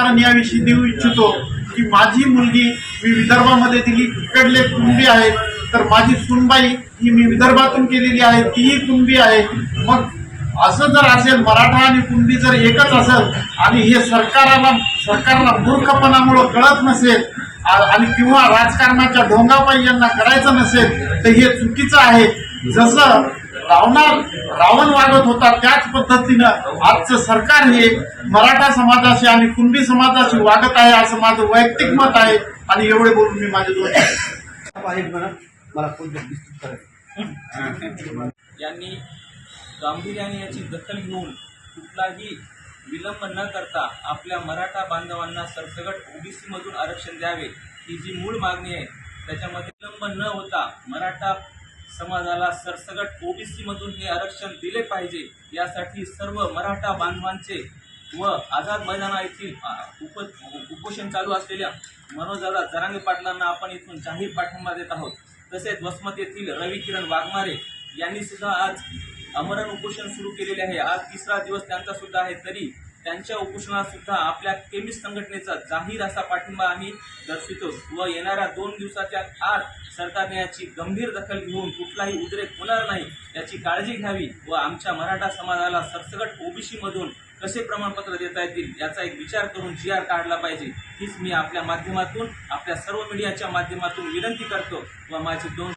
कारण याविषयी देऊ इच्छितो की माझी मुलगी मी विदर्भामध्ये दिली इकडले कुंबी आहेत. तर माझी सुनबाई ही मी विदर्भातून केलेली आहे तीही कुंबी आहे. मग असं जर असेल मराठा आणि कुंभी जर एकच असेल आणि हे सरकाराला सरकारला मूर्खपणामुळं कळत नसेल आणि किंवा राजकारणाच्या ढोंगापाई यांना करायचं नसेल तर हे चुकीचं आहे. जसं रावणार रावण वागत होता त्याच पद्धतीनं आजचं सरकार हे मराठा समाजाशी आणि कुणबी समाजाशी वागत आहे असं माझं वैयक्तिक मत आहे आणि एवढे बोलून मी माझे दोन मला यांनी गांभीर्याने याची दखल घेऊन कुठलाही विलंब न करता आपल्या मराठा बांधवांना सरसगट ओबीसी मधून आरक्षण द्यावे ही जी मूळ मागणी आहे त्याच्यामध्ये विलंब न होता मराठा समाजाला सरसगट ओबीसीमधून हे आरक्षण दिले पाहिजे यासाठी सर्व मराठा बांधवांचे व आझाद मैदाना येथील उप उपोषण चालू असलेल्या मनोजदादा जरांगे पाटलांना आपण इथून जाहीर पाठिंबा देत आहोत. तसेच वसमत येथील रवी किरण वाघमारे यांनी सुद्धा आज अमरण उपोषण सुरू केलेले आहे. आज तिसरा दिवस त्यांचा सुद्धा आहे तरी त्यांच्या उपोषणात सुद्धा आपल्या केमिस्ट संघटनेचा जाहीर असा पाठिंबा आम्ही दर्शवितो. व येणाऱ्या दोन दिवसाच्या आत सरकारने याची गंभीर दखल घेऊन कुठलाही उद्रेक होणार नाही याची काळजी घ्यावी व आमच्या मराठा समाजाला सरसगट ओबीसी मधून कसे प्रमाणपत्र देता येतील याचा एक विचार करून जी आर काढला पाहिजे. हीच मी आपल्या माध्यमातून आपल्या सर्व मीडियाच्या माध्यमातून विनंती करतो व माझी दोन